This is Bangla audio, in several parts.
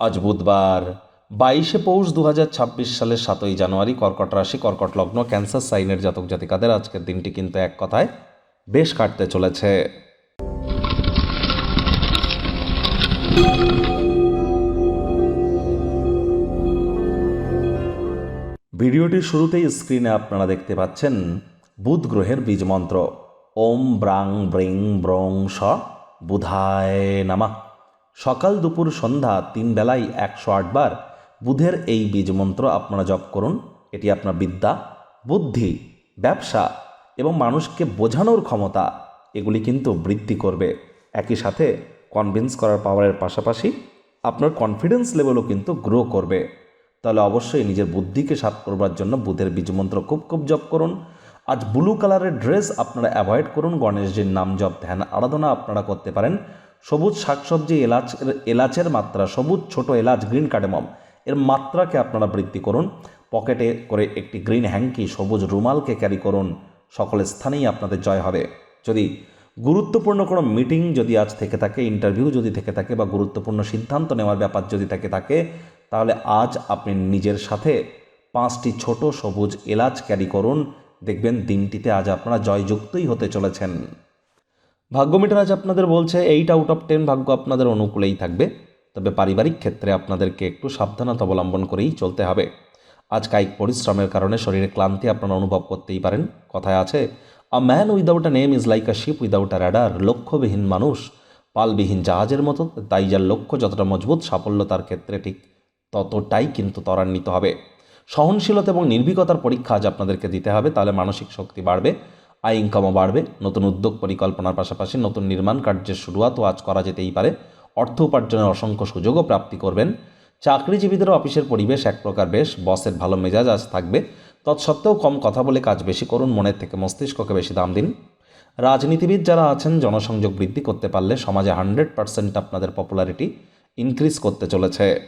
আজ বুধবার, বাইশে পৌষ দু হাজার ছাব্বিশ সালের সাতই জানুয়ারি, কর্কট রাশি, কর্কট লগ্ন, ক্যান্সার সাইনের জাতক জাতিকাদের আজকের দিনটি কিন্তু এক কথায় বেশ কাটতে চলেছে। ভিডিওটির শুরুতেই স্ক্রিনে আপনারা দেখতে পাচ্ছেন বুধ গ্রহের বীজ মন্ত্র। ওম ব্রাং ব্রিং ব্রং স বুধায় নামা। সকাল দুপুর সন্ধ্যা তিন বেলায় একশো আটবার বুধের এই বীজ মন্ত্র আপনারা জপ করুন। এটি আপনার বিদ্যা, বুদ্ধি, ব্যবসা এবং মানুষকে বোঝানোর ক্ষমতা, এগুলি কিন্তু বৃদ্ধি করবে। একই সাথে কনভিন্স করার পাওয়ারের পাশাপাশি আপনার কনফিডেন্স লেভেলও কিন্তু গ্রো করবে। তাহলে অবশ্যই নিজের বুদ্ধিকে সাত করবার জন্য বুধের বীজমন্ত্র খুব খুব জপ করুন। আজ ব্লু কালারের ড্রেস আপনারা অ্যাভয়েড করুন। গণেশজির নাম জপ, ধ্যান, আরাধনা আপনারা করতে পারেন। সবুজ শাকসবজি, এলাচ, এলাচের মাত্রা, সবুজ ছোট এলাচ, গ্রিন কার্ডেমম, এর মাত্রাকে আপনারা বৃদ্ধি করুন। পকেটে করে একটি গ্রিন হ্যাঙ্কি, সবুজ রুমালকে ক্যারি করুন। সকল স্থানেই আপনাদের জয় হবে। যদি গুরুত্বপূর্ণ কোনো মিটিং যদি আজ থেকে থাকে, ইন্টারভিউ যদি থেকে থাকে বা গুরুত্বপূর্ণ সিদ্ধান্ত নেওয়ার ব্যাপার যদি থেকে থাকে, তাহলে আজ আপনি নিজের সাথে পাঁচটি ছোট সবুজ এলাচ ক্যারি করুন। দেখবেন দিনটিতে আজ আপনারা জয়যুক্তই হতে চলেছেন। ভাগ্য মিটার আজ আপনাদের বলছে এইট আউট অফ টেন ভাগ্য আপনাদের অনুকূলেই থাকবে। তবে পারিবারিক ক্ষেত্রে আপনাদেরকে একটু সাবধানতা অবলম্বন করেই চলতে হবে। আজ কায়িক পরিশ্রমের কারণে শরীরে ক্লান্তি আপনারা অনুভব করতেই পারেন। কথায় আছে a man without a name is like a ship without a rudder লক্ষ্যবিহীন মানুষ, পালবিহীন জাহাজের মতো, তাই যার লক্ষ্য যতটা মজবুত, সাফল্য তার ক্ষেত্রে ঠিক ততটাই কিন্তু ত্বরান্বিত হবে। সহনশীলতা এবং নির্ভীকতার পরীক্ষা আজ আপনাদেরকে দিতে হবে, তাহলে মানসিক শক্তি বাড়বে। আয় ইনকামও বাড়বে। নতুন উদ্যোগ পরিকল্পনার পাশাপাশি নতুন নির্মাণ কার্যের শুরুয়াতও আজ করা যেতেই পারে। অর্থ উপার্জনের অসংখ্য সুযোগও প্রাপ্তি করবেন। চাকরিজীবীদেরও অফিসের পরিবেশ এক প্রকার বেশ। বসের ভালো মেজাজ আজ থাকবে। তৎসত্ত্বেও কম কথা বলে কাজ বেশি করুন। মনের থেকে মস্তিষ্ককে বেশি দাম দিন। রাজনীতিবিদ যারা আছেন, জনসংযোগ বৃদ্ধি করতে পারলে সমাজে হান্ড্রেড পার্সেন্ট আপনাদের পপুলারিটি ইনক্রিজ করতে চলেছে।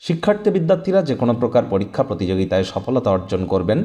শিক্ষার্থী বিদ্যার্থীরা যে কোনো প্রকার পরীক্ষা প্রতিযোগিতায় সফলতা অর্জন করবেন।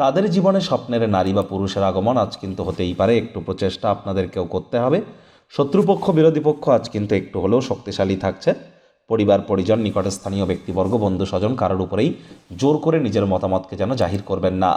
তাদের জীবনে স্বপ্নের নারী বা পুরুষের আগমন আজ কিন্তু হতেই পারে। একটু প্রচেষ্টা আপনাদেরকেও করতে হবে। শত্রুপক্ষ, বিরোধী পক্ষ আজ কিন্তু একটু হলেও শক্তিশালী থাকছে। পরিবার, পরিজন, নিকটস্থানীয় ব্যক্তিবর্গ বন্ধু স্বজন কারোর উপরেই জোর করে নিজের মতামতকে যেন জাহির করবেন না।